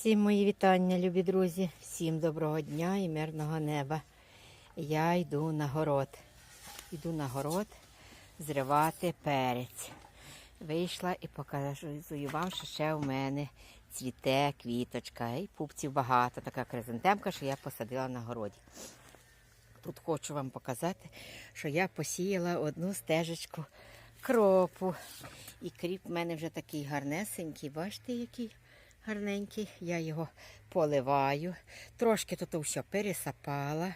Всім мої вітання, любі друзі, всім доброго дня і мирного неба. Я йду на город. Йду на город зривати перець. Вийшла і показую вам, що ще у мене цвіте квіточка. І пупців багато, така кризантемка, що я посадила на городі. Тут хочу вам показати, що я посіяла одну стежечку кропу. І кріп в мене вже такий гарнесенький. Бачите, який гарненький. Я його поливаю. Трошки тут все пересапала.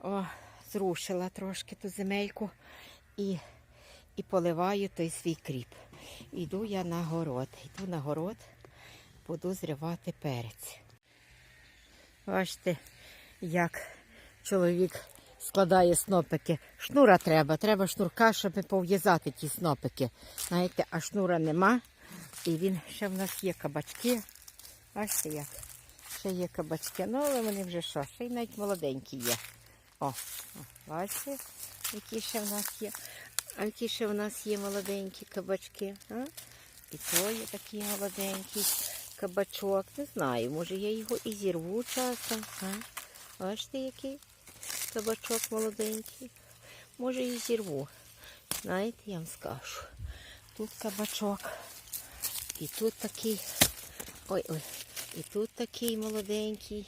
О, зрушила трошки ту земельку і, і поливаю той свій кріп. Іду я на город. Йду на город, буду зривати перець. Бачите, як чоловік складає снопики. Шнура треба, треба шнурка, щоб пов'язати ті снопики. Знаєте, а шнура нема. І він ще в нас є кабачки. Бачите як? Ще є кабачки. Ну, але вони вже що? Ще й навіть молоденькі є. О, о, бачите, які ще в нас є. А які ще в нас є молоденькі кабачки. А? І то є такий молоденький кабачок. Не знаю, може я його і зірву часом. А? Бачите, який кабачок молоденький. Може і зірву. Знаєте, я вам скажу. Тут кабачок. І тут такий. Ой-ой. І тут такий молоденький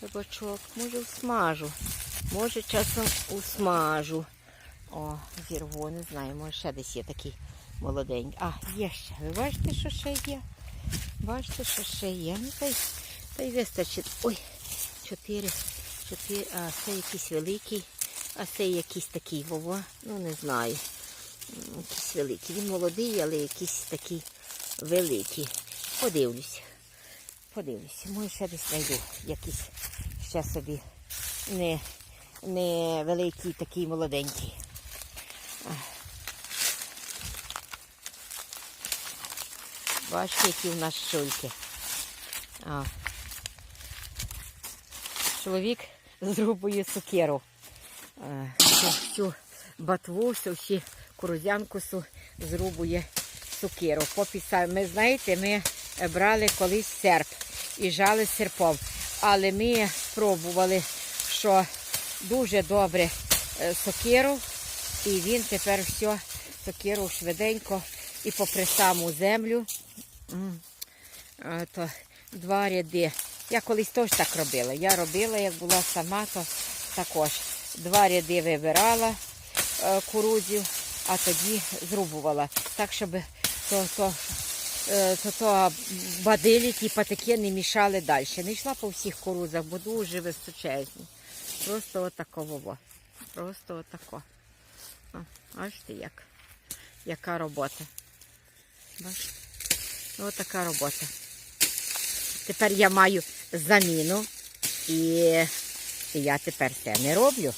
кабачок. Може всмажу. Може часом усмажу. О, зірву, не знаю, може ще десь є такий молоденький. А, є ще. Ви бачите, що ще є? Бачите, що ще є. Ну, та й, та й вистачить. Ой, чотири, чотири, а це якийсь великий, а це якийсь такий вова. Ну, не знаю. Якийсь великий. Він молодий, але якийсь такий великий. Подивлюся. Подивлюся. Може ще десь знайду якийсь ще собі не, не великий, такий молоденький. Бачите, які в нас шульки. А. Чоловік зрубує сукеру. Всю, батву, всю, всю курузянку су- зрубує сукеру. Попіса- Ми знаєте, ми е, брали колись серп і жали серпом. Але ми спробували, що дуже добре е, сокиру, і він тепер все сокиру швиденько і попри саму землю. Е, То два ряди. Я колись теж так робила. Я робила, як була сама, то також два ряди вибирала е, курузів, а тоді зрубувала. Так, щоб то, то, е, то, то бадилі, ті патики не мішали далі. Не йшла по всіх курузах, бо дуже височезні. Просто отаково. Просто отако. О, Бачите, як? Яка робота. Бачите? Ось така робота. Тепер я маю заміну і я тепер це не роблю.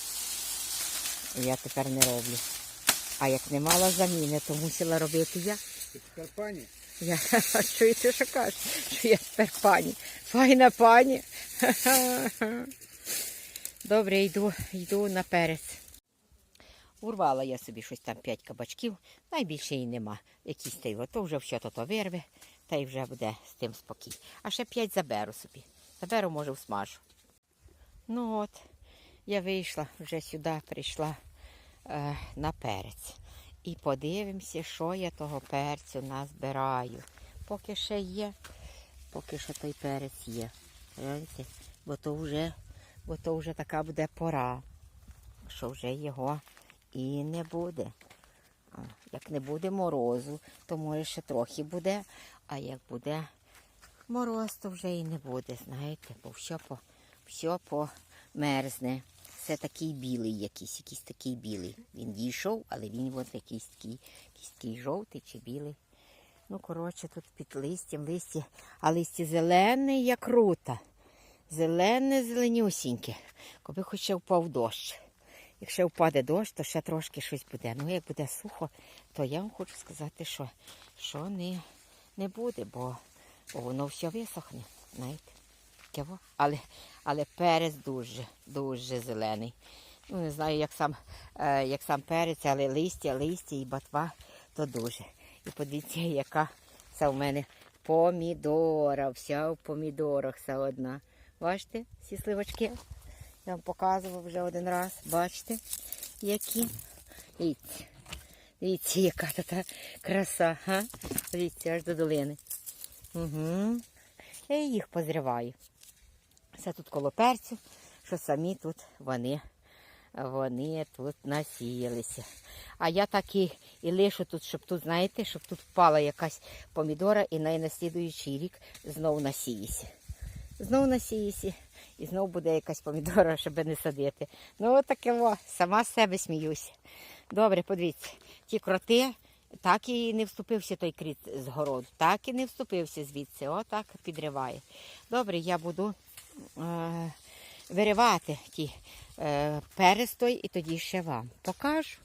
Я тепер не роблю. А як не мала заміни, то мусила робити я. Ти тепер пані? Я чуєте, що кажеш? Що я тепер пані. Файна пані. Добре, йду, йду на перець. Урвала я собі щось там п'ять кабачків, найбільше і нема. Якісь та й ото вже все то вирве, та й вже буде з тим спокій. А ще п'ять заберу собі. Заберу, може, всмажу. Ну от, я вийшла, вже сюди прийшла е, на перець. І подивимося, що я того перцю назбираю. Поки ще є, поки що той перець є. Гляньте, бо то вже, бо то вже така буде пора, що вже його і не буде. Як не буде морозу, то може ще трохи буде, а як буде мороз, то вже і не буде, знаєте, бо все, по, все померзне. Це такий білий якийсь, якийсь такий білий. Він дійшов, але він от якийсь такий, якийсь такий жовтий чи білий. Ну, коротше, тут під листям, листя, а листя зелене, як рута. Зелене, зеленюсіньке. Коби хоч впав дощ. Якщо впаде дощ, то ще трошки щось буде. Ну, як буде сухо, то я вам хочу сказати, що, що не, не буде, бо, бо воно все висохне. Знаєте? Таке. Але, але перець дуже, дуже зелений. Ну, не знаю, як сам, е, як сам перець, але листя, листя і батва, то дуже. І подивіться, яка це у мене помідора. Вся в помідорах вся одна. Бачите, всі сливочки? Я вам показував вже один раз. Бачите, які? Дивіться. Дивіться, яка така краса. Дивіться, аж до долини. Угу. Я їх позриваю. Це тут коло перцю, що самі тут вони, вони тут насіялися. А я так і, і лишу тут, щоб тут, знаєте, щоб тут впала якась помідора і на наслідуючий рік знову насіється. Знову насіється і знову буде якась помідора, щоб не садити. Ну, отаке во, сама з себе сміюся. Добре, подивіться, ті кроти, так і не вступився той кріт з городу, так і не вступився звідси, отак підриває. Добре, я буду виривати ті е, перестой і тоді ще вам покажу.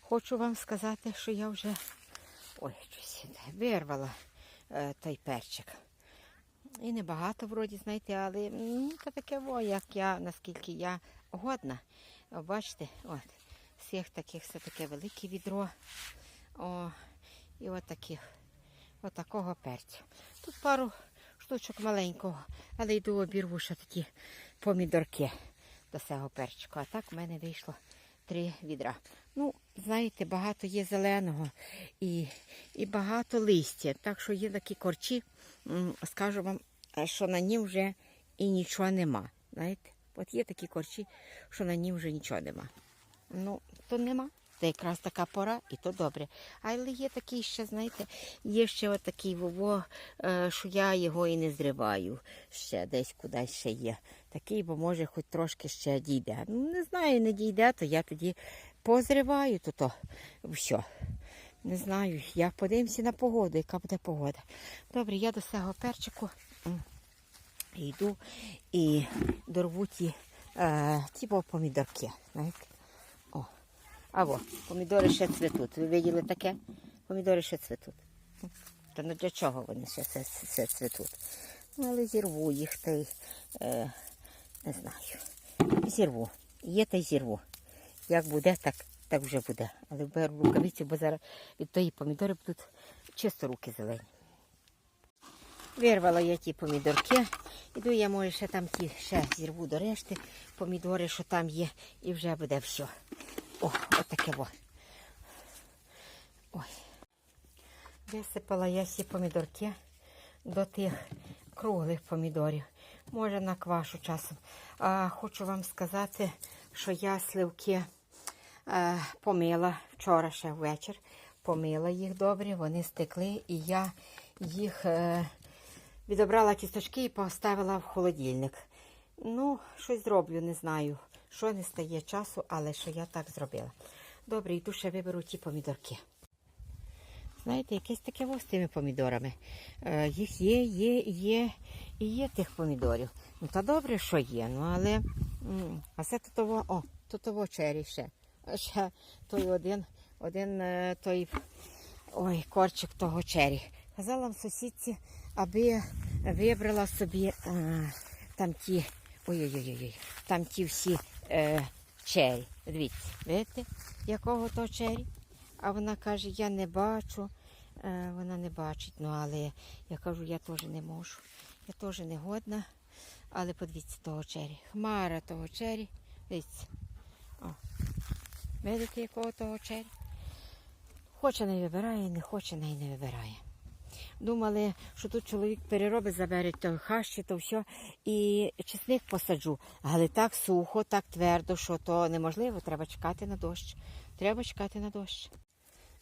Хочу вам сказати, що я вже ой, щось вирвала е, той перчик. І небагато вроді, знаєте, але то таке во, як я, наскільки я годна. Бачите, от, цих таких все таке велике відро. О, і от таких, от такого перцю. Тут пару штучок маленького, але йду обірву ще такі помідорки до цього перчика. А так в мене вийшло три відра. Ну, знаєте, багато є зеленого і, і багато листя. Так що є такі корчі, скажу вам, е, що на нім вже і нічого нема. Знаєте, от є такі корчі, що на нім вже нічого нема. Ну, то нема. Це якраз така пора, і то добре. Але є такий ще, знаєте, є ще отакий вово, е, що я його і не зриваю. Ще десь кудись ще є. Такий, бо може хоч трошки ще дійде. Ну, не знаю, не дійде, то я тоді позриваю то то все. Не знаю, я подивимося на погоду, яка буде погода. Добре, я до цього перчику йду і дорву ті, е, ті помідорки. Знаєте? А во, помідори ще цвітуть. Ви виділи таке? Помідори ще цвітуть. Та ну для чого вони ще це, це цвітуть? Ну, але зірву їх та й е, не знаю. Зірву. Є та й зірву. Як буде, так, так вже буде. Але беру рукавиці, бо зараз від тої помідори будуть чисто руки зелені. Вирвала я ті помідорки. Іду я може ще там ті ще зірву до решти помідори, що там є, і вже буде все. О, отаке во. Ой. Висипала я всі помідорки до тих круглих помідорів. Може на квашу часом. А, хочу вам сказати, що я сливки е, помила вчора ще ввечір. Помила їх добре, вони стекли, і я їх е, відобрала кісточки і поставила в холодильник. Ну, щось зроблю, не знаю, що не стає часу, але що я так зробила. Добре, йду ще виберу ті помідорки. Знаєте, якесь таке з тими помідорами. Е, їх є, є, є і є тих помідорів. Ну, та добре, що є, ну але. а це тутово, о, тутово чері ще. А Ще той один, один е, той ой, корчик того чері. Казала вам сусідці, аби вибрала собі е, там ті. Ой-ой-ой, там ті всі е, чері. Дивіться, видите, якого то чері? А вона каже, я не бачу. Е, вона не бачить. Ну, але я кажу, я теж не можу. Я теж не годна. Але подивіться того чері. Хмара того чері. Дивіться. О. Видите, якого того чері? Хоче не вибирає, не хоче, не не вибирає. Думали, що тут чоловік переробить, забере то хащі, то все, і чесник посаджу. Але так сухо, так твердо, що то неможливо, треба чекати на дощ. Треба чекати на дощ.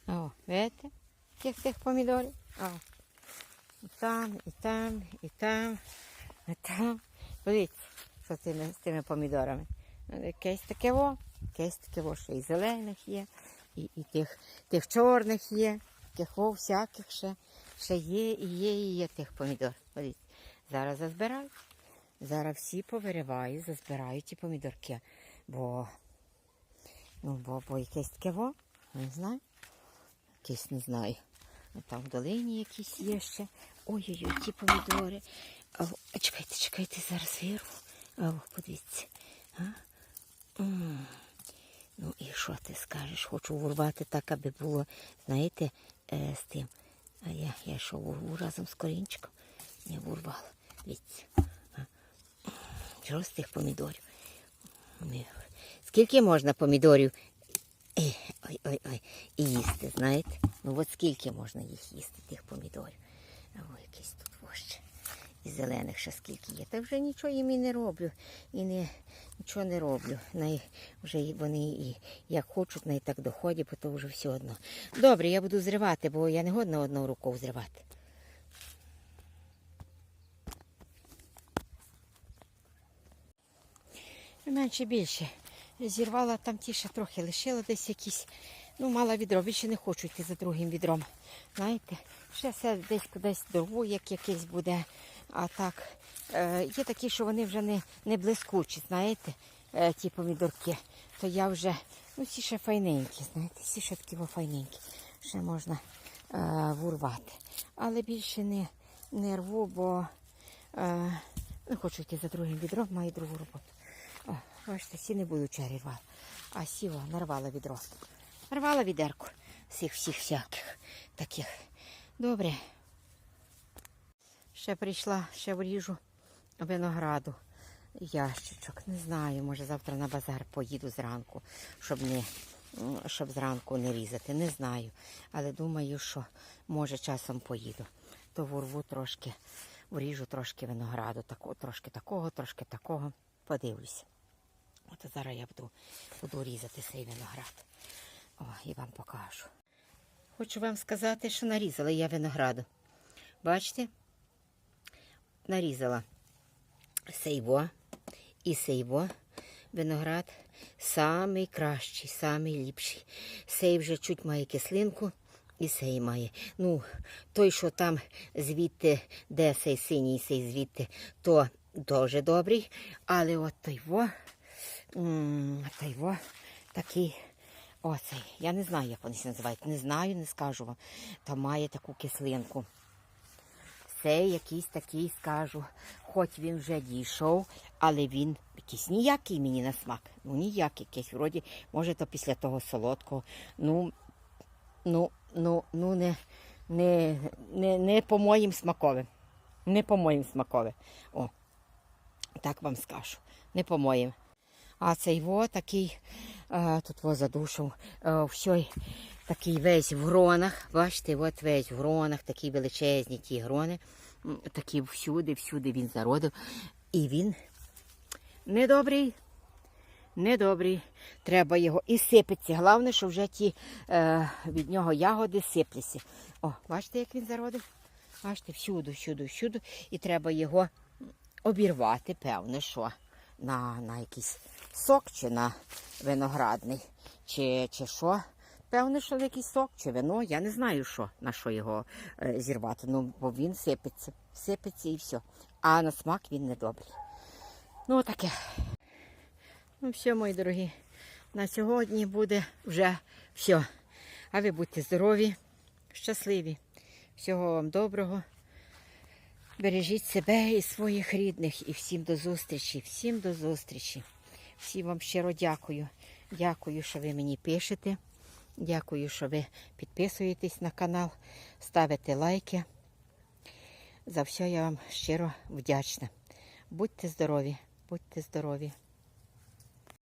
О, видите? Тих тих помідорів. О. І там, і там, і там, і там. Подивіться, що з тими, з тими помідорами. Ну, Якесь таке во, якесь таке во, що і зелених є, і, і тих, тих чорних є, тих во всяких ще, ще є, і є, і є тих помідор. Подивіться. Зараз зазбираю. Зараз всі повириваю, зазбираю ті помідорки. Бо, ну, бо, бо якесь таке во, не знаю. Якесь не знаю. Ну, Там в долині якісь є ще. Ой-ой-ой, ті помідори. А, а чекайте, чекайте, зараз вирву. А, о, подивіться. А? Ну і що ти скажеш? Хочу урвати так, аби було, знаєте, е, з тим. А я, я що урву разом з корінчиком? Не урвала. Дивіться. Тих помідорів? Скільки можна помідорів? Е, Ой, ой, ой, і їсти, знаєте? Ну от скільки можна їх їсти, тих помідорів. А ой, вощ. І зелених ще скільки є. Та вже нічого їм і не роблю. І не, нічого не роблю. Най, вже вони і як хочуть, най так доходять, бо то вже все одно. Добре, я буду зривати, бо я не годна одною рукою зривати. Менше більше. Зірвала там ті ще трохи лишила десь якісь. Ну, мала відро, більше не хочу йти за другим відром. Знаєте, ще все десь кудись дорву, як якийсь буде. А так, е, є такі, що вони вже не, не блискучі, знаєте, е, ті помідорки. То я вже, ну ці ще файненькі, знаєте, ці ще такі файненькі. Ще можна е, вурвати. Але більше не, не рву, бо е, не хочу йти за другим відром, маю другу роботу. О, бачите, сі не буду чері рвала. А сіла, нарвала відро. Нарвала відерку всіх всіх всяких таких. Добре. Ще прийшла, ще вріжу винограду. Ящичок. Не знаю, може завтра на базар поїду зранку, щоб не щоб зранку не різати. Не знаю. Але думаю, що може часом поїду. То ворву трошки, вріжу трошки винограду, тако, трошки такого, трошки такого. Подивлюся. От зараз я буду, буду різати цей виноград. О, і вам покажу. Хочу вам сказати, що нарізала я винограду. Бачите? Нарізала сейво і сейво. Виноград самий кращий, самий ліпший. Сей вже чуть має кислинку і сей має. Ну, той, що там звідти, де сей синій, сей звідти, то дуже добрий. Але от той во, той во такий. Оцей. Я не знаю, як вони називають. Не знаю, не скажу вам. Та має таку кислинку. Це якийсь такий, скажу, хоч він вже дійшов, але він якийсь ніякий мені на смак. Ну, ніякий якийсь. Вроді, може, то після того солодкого. Ну, ну, ну, ну, не, не, не, не по моїм смаковим. Не по моїм смаковим. О, так вам скажу. Не по моїм. А цей во такий, тут во задушив, все такий весь в гронах. Бачите, от весь в гронах, такі величезні ті грони. Такі всюди, всюди він зародив. І він недобрий, недобрий. Треба його і сипеться. Головне, що вже ті е, від нього ягоди сипляться. О, бачите, як він зародив? Бачите, всюди, всюди, всюди. І треба його обірвати, певне, що на, на якийсь сок чи на виноградний, чи, чи що. Певне, що на якийсь сок чи вино. Я не знаю, що, на що його е, зірвати. Ну, бо він сипеться, сипеться і все. А на смак він не добрий. Ну, таке. Ну, все, мої дорогі. На сьогодні буде вже все. А ви будьте здорові, щасливі. Всього вам доброго. Бережіть себе і своїх рідних. І всім до зустрічі. Всім до зустрічі. Всім вам щиро дякую. Дякую, що ви мені пишете. Дякую, що ви підписуєтесь на канал, ставите лайки. За все я вам щиро вдячна. Будьте здорові, будьте здорові.